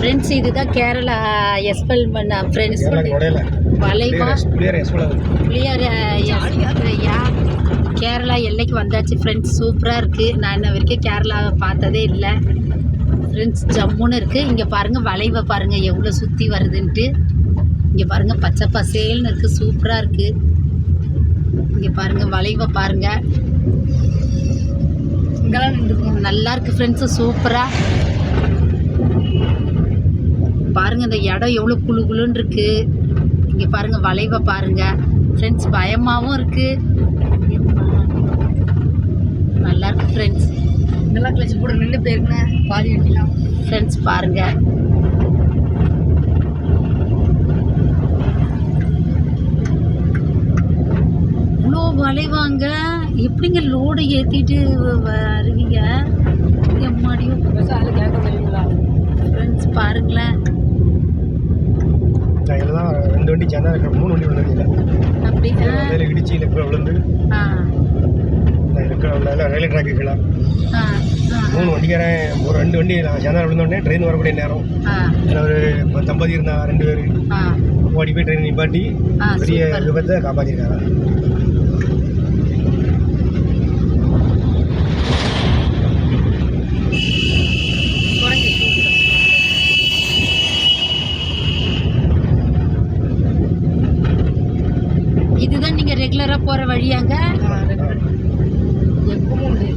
Friends இதுதான் கேரளா எஸ்பெல் பண்ண friends வளைவா புளியர் எஸ்வலாது புளியார் யா கேரளா எல்லைக்கு வந்தாச்சு ஃப்ரெண்ட்ஸ் சூப்பராக இருக்குது நான் இன்ன வரைக்கும் கேரளாவை பார்த்ததே இல்லை. ஃப்ரெண்ட்ஸ் ஜம்முன்னு இருக்குது இங்கே பாருங்கள் வளைவை பாருங்கள் எவ்வளோ சுற்றி வருதுன்ட்டு. இங்கே பாருங்கள் பச்சை பசேல்னு இருக்குது சூப்பராக இருக்குது இங்கே பாருங்கள் வளைவை பாருங்கள் நல்லா இருக்குது ஃப்ரெண்ட்ஸு சூப்பராக பாருங்கள் இந்த இடம் எவ்வளோ குளு குளுன்னு இருக்குது இங்கே பாருங்கள் வளைவை பாருங்கள் ஃப்ரெண்ட்ஸ் பயமாகவும் இருக்குது நல்லா இருக்கு ஃப்ரெண்ட்ஸ் இதெல்லாம் கிளச்சு போட்டு நின்று போயிருக்கேன் பாதி வெட்டிலாம் ஃப்ரெண்ட்ஸ் பாருங்கள் இவ்வளோ வளைவாங்க எப்படிங்க லோடு ஏற்றிட்டு வருவீங்க? எம்மாடியும் ஃப்ரெண்ட்ஸ் பாருங்களேன். ரெண்டு வண்டி சேர்ந்தா மூணு வண்டி விழுந்து அப்படி ஆ, அதில் இடிச்சு இல்லை கீழே விழுந்து ரயில்வே ட்ராக்கு கீழே மூணு வண்டிக்காரன் ஒரு ரெண்டு வண்டி சேர்ந்தா விழுந்தோடனே ட்ரெயின் வரக்கூடிய நேரம். ஒரு தம்பதி இருந்தா ரெண்டு பேர். ஓடி போய் ட்ரெயின் நிப்பாட்டி பெரிய. விபத்தை காப்பாற்றிருக்காங்க வழியாங்க எப்பவும் உண்டு.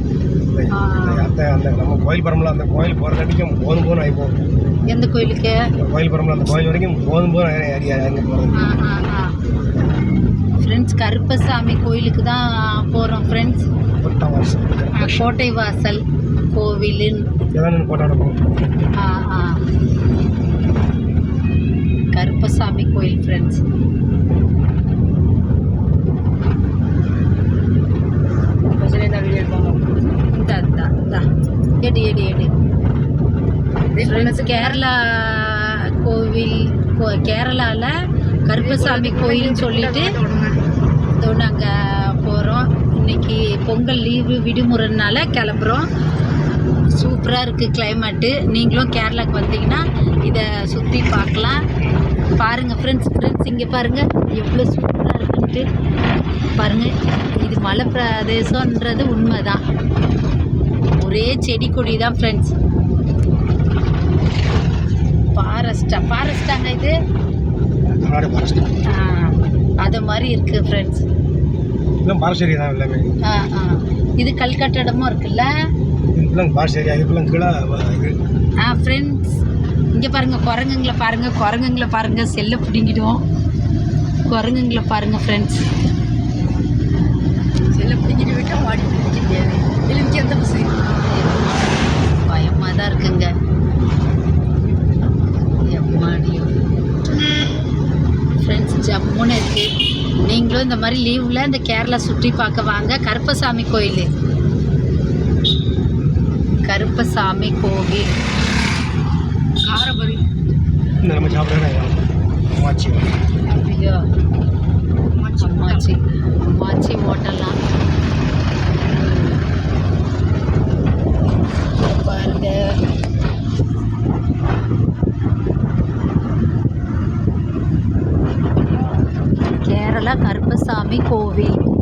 ஆ. அந்த அந்த நம்ம கோயில் பரம்பல அந்த கோயில் போகிறதாட்டிக்கும் போதும் போதும் ஆகி போகும் எந்த கோயிலுக்கு? அந்த கோயில் பரம்பல அந்த கோயில் வரைக்கும் போதும் போகிறது ஃப்ரெண்ட்ஸ் கருப்பசாமி கோயிலுக்கு தான் போகிறோம் ஃப்ரெண்ட்ஸ் கோட்டை வாசல். கோவிலின். ஆ ஆ கருப்பசாமி கோயில் ஃப்ரெண்ட்ஸ் பஸ்ஸில் இந்த வீடியோ எடுப்பாங்க இந்த இந்த இந்த எடு எடு ஃப்ரெண்ட்ஸ் கேரளா கோவில் கோ- கேரளால கருப்பசாமி கோயில்னு சொல்லிட்டு இதோ நாங்கள் போகிறோம் இன்னைக்கு பொங்கல் லீவு விடுமுறைனால கிளம்புறோம் சூப்பராக இருக்குது கிளைமேட்டு நீங்களும் கேரளாக்கு வந்தீங்கன்னா இதை சுற்றி பார்க்கலாம் பாருங்கள் ஃப்ரெண்ட்ஸ் ஃப்ரெண்ட்ஸ் இங்கே பாருங்கள் எவ்வளோ சூப்பராக இருக்குன்ட்டு பாருங்கள் இது மலை பிரதேசன்றது உண்மைதான் ஒரே செடி கொடி தான் ஃப்ரெண்ட்ஸ் ஃபாரஸ்டா ஃபாரஸ்டாங்க இது? அது மாதிரி இருக்குது ஃப்ரெண்ட்ஸ் ஏரியா தான் எல்லாமே. ஆ ஆ. இது கல்கட்டடமும் இருக்குல்ல? இதுக்கெல்லாம் கீழே இது. ஆ ஃப்ரெண்ட்ஸ் இங்கே பாருங்கள் குரங்குங்களை பாருங்கள் குரங்குங்களை பாருங்கள் செல்லை பிடிங்கிடுவோம். குரங்குங்களை பாருங்கள் ஃப்ரெண்ட்ஸ் செல்லை பிடிக்கிட்டு விட்டால் மாடி பிடிக்க முடியாது இதில் மிக்க எந்த பஸ்ஸு பயமாக தான் இருக்குங்க எம்மாடியும் ஃப்ரெண்ட்ஸ் ஜம்முன்னு இருக்குது இந்த மாதிரி லீவில் இந்த கேரளா சுற்றி பார்க்க வாங்க. கருப்பசாமி கோயில். கருப்பசாமி கோவில். காரபரி. நம்ம சாப்பிட்ற வாட்சி ஐயோ அம்மாச்சி. அம்மாச்சி. ஹோட்டல்லாம் பாருங்க. கேரளா கருப்பசாமி கோவில்